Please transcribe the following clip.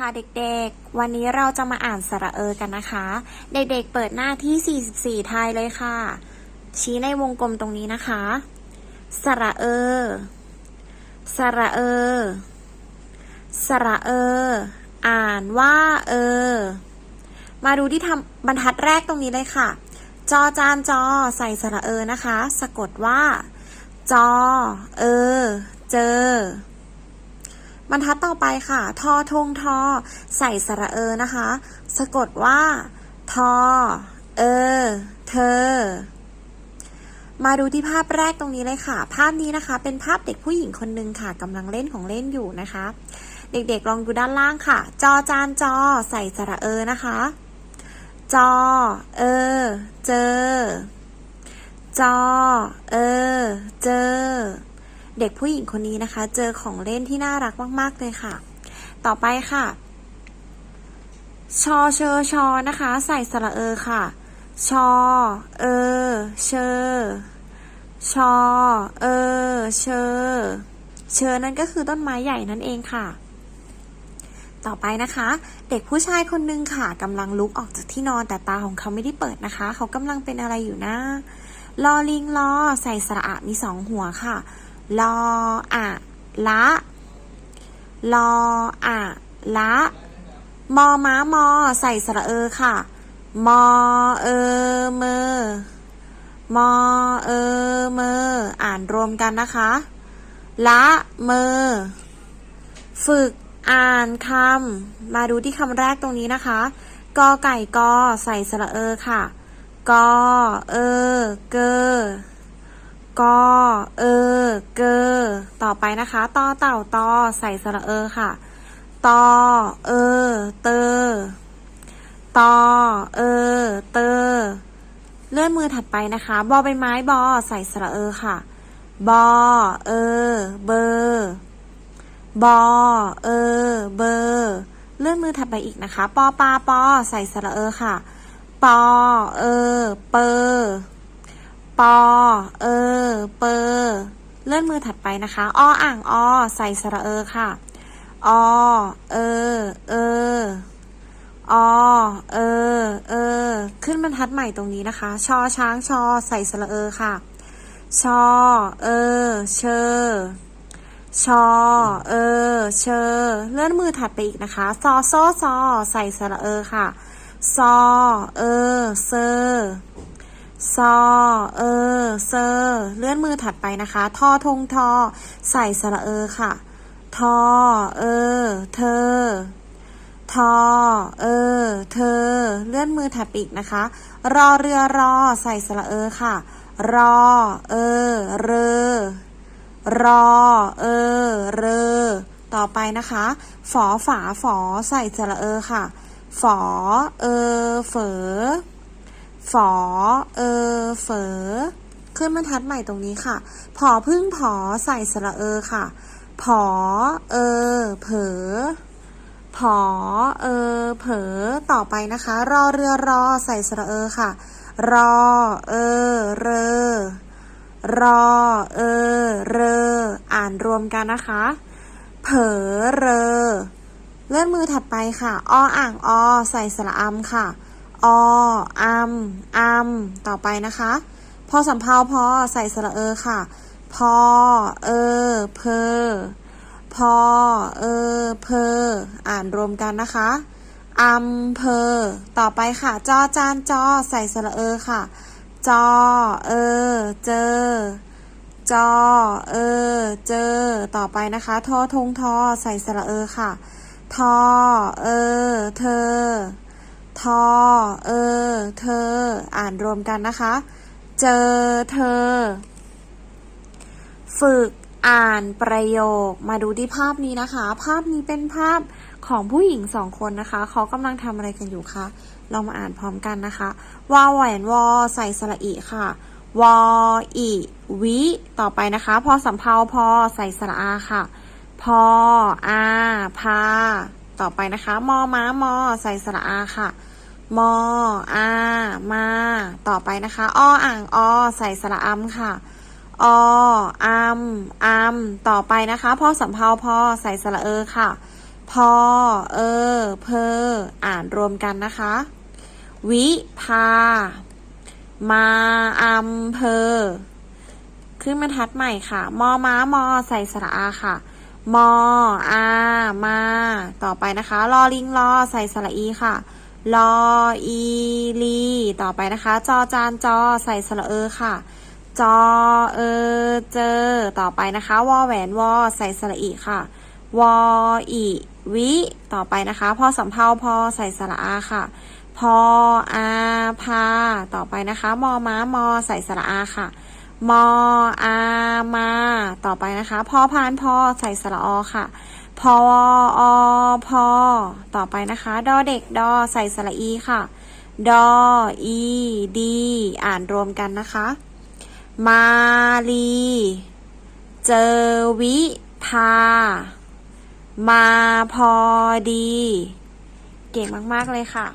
ค่ะเด็กๆ วันนี้เราจะมาอ่านสระเออกันนะคะ เด็กๆ เปิดหน้าที่ 44ไทยเลยค่ะ ชี้ในวงกลมตรงนี้นะคะ สระเออ สระเออ สระเออ อ่านว่าเออ มาดูที่ทำบรรทัดแรกตรงนี้เลยค่ะ จอจานจอใส่สระเออนะคะ สะกดว่า จอ เออ เจอ บรรทัดต่อไปค่ะ ทอทงทอ ใส่สระเออนะคะ สะกดว่า ทอ เออ เธอ มาดูที่ภาพแรกตรงนี้เลยค่ะ ภาพนี้นะคะ เป็นภาพเด็กผู้หญิงคนหนึ่งค่ะกำลังเล่นของเล่นอยู่นะคะ เด็กๆลองดูด้านล่างค่ะ จอจานจอ ใส่สระเออนะคะ จอ เออ เจอ จอ เออ เจอ เด็กผู้หญิงคนนี้นะคะ เจอของเล่นที่น่ารักมาก ๆ เลยค่ะ ต่อไปค่ะ ชอเชอชอนะคะ ใส่สระเออค่ะ ชอ เออ เชอ ชอ เออ เชอ เชอนั่นก็คือต้นไม้ใหญ่นั่นเองค่ะ ต่อไปนะคะ เด็กผู้ชายคนหนึงค่ะกำลังลุกออกจากที่นอนแต่ตาของเขาไม่ได้เปิดนะคะ เขากำลังเป็นอะไรอยู่นะลอลิงลอใส่สระอะมีสองหัวค่ะ ลออะละลออะละมอม้ามอใส่สระเออค่ะ มอเออเมอมอเออเมออ่านรวมกันนะคะ ละเมอ ฝึกอ่านคำมาดูที่คำแรกตรงนี้นะคะกอไก่กอใส่สระเออค่ะ กอเออเกอ กอ เออ เกอ ต่อไปนะคะตอเต่าตอใส่สระเออค่ะ ตอ เออ เตอ ตอ เออ เตอ เลื่อนมือถัดไปนะคะ บอใบไม้บอใส่สระเออค่ะ บอ เออ เบอร์บอ เออ เบอร์เลื่อนมือถัดไปอีกนะคะ ปอปาปอใส่สระเออค่ะ ปอ เออ เปอร์ ปอ เออ เปอเลื่อนมือถัดไปนะคะออ่างอใส่สระเออค่ะอเออ เอออเออ เออ ขึ้นบรรทัดใหม่ตรงนี้นะคะ ชอช้างชอใส่สระเออค่ะ ชอ เออ เชอ ชอ เออ เชอ เลื่อนมือถัดไปอีกนะคะ ซอโซซอใส่สระเออค่ะ ซอ เออ เซอ ซอ เออ เซอเลื่อนมือถัดไปนะคะ ทอทงทอ ใส่สระเออค่ะ ทอ เออ เธอ ทอ เออ เธอ เลื่อนมือถัดไปอีกนะคะ รอเรือรอ ใส่สระเออค่ะ รอ เออ เรอ รอ เออ เรอ ต่อไปนะคะ ฝอฝาฝอ ใส่สระเออค่ะ ฝอ เออ เฝอ ฝอ เออ เฝอ ขึ้นบรรทัดใหม่ตรงนี้ค่ะ ผอพึ่งผอใส่สระเออค่ะ ผอ เออ เผลอผอ เออ เผลอต่อไปนะคะ รอเรือรอใส่สระเออค่ะ รอ เออ เรอ รอ เออ เรอ อ่านรวมกันนะคะ เผลอเรอ เลื่อนมือถัดไปค่ะ ออ่างอ ใส่สระอำค่ะ ออัมอัมต่อไปนะคะ พอสำเพาพอใส่สระเออค่ะ พอ เออ เพอ พอ เออ เพอ อ่านรวมกันนะคะอำเพอ ต่อไปค่ะ จอจานจอใส่สระเออค่ะ จอ เออ เจอ จอ เออ เจอ ต่อไปนะคะ ทอทงทอใส่สระเออค่ะ ทอ เออ เธอ ทอ เออ เธอ อ่านรวมกันนะคะ เจอเธอ ฝึกอ่านประโยค มาดูที่ภาพนี้นะคะ ภาพนี้เป็นภาพของผู้หญิงสองคนนะคะ เขากำลังทำอะไรกันอยู่คะเรามาอ่านพร้อมกันนะคะ วาแหวนวอใส่สระอีค่ะ วออีวิ ต่อไปนะคะ พอสำเพาพอใส่สระอาค่ะ พออาพาต่อไปนะคะ มอม้ามอใส่สระอาค่ะ มออามา ต่อไปนะคะอออ่างอใส่สระอำค่ะออัมอัมต่อไปนะคะพอสำเพาพอใส่สระเออค่ะพพอเออ เพอ อ่านรวมกันนะคะ วิภามาอำเภอขึ้นบรรทัดใหม่ค่ะ มอม้ามอใส่สระอาค่ะ มออามา ต่อไปนะคะ ลอลิงลอใส่สระอีค่ะ ลออีลีต่อไปนะคะ จอจานจอใส่สระเออค่ะ จอเออเจอ ต่อไปนะคะวอแหวนวอใส่สระอีค่ะ วออีวิ ต่อไปนะคะ พอสำเพาพอใส่สระอาค่ะ พออาพา ต่อไปนะคะ มอม้ามอใส่สระอาค่ะ มออา ต่อไปนะคะ พอพานพอใส่สระอค่ะ พออพอ ต่อไปนะคะ ดอเด็กดอใส่สระอีค่ะ ดออีดี อ่านรวมกันนะคะ มาลี เจอวิภา มาพอดี เก่งมาก ๆ เลยค่ะ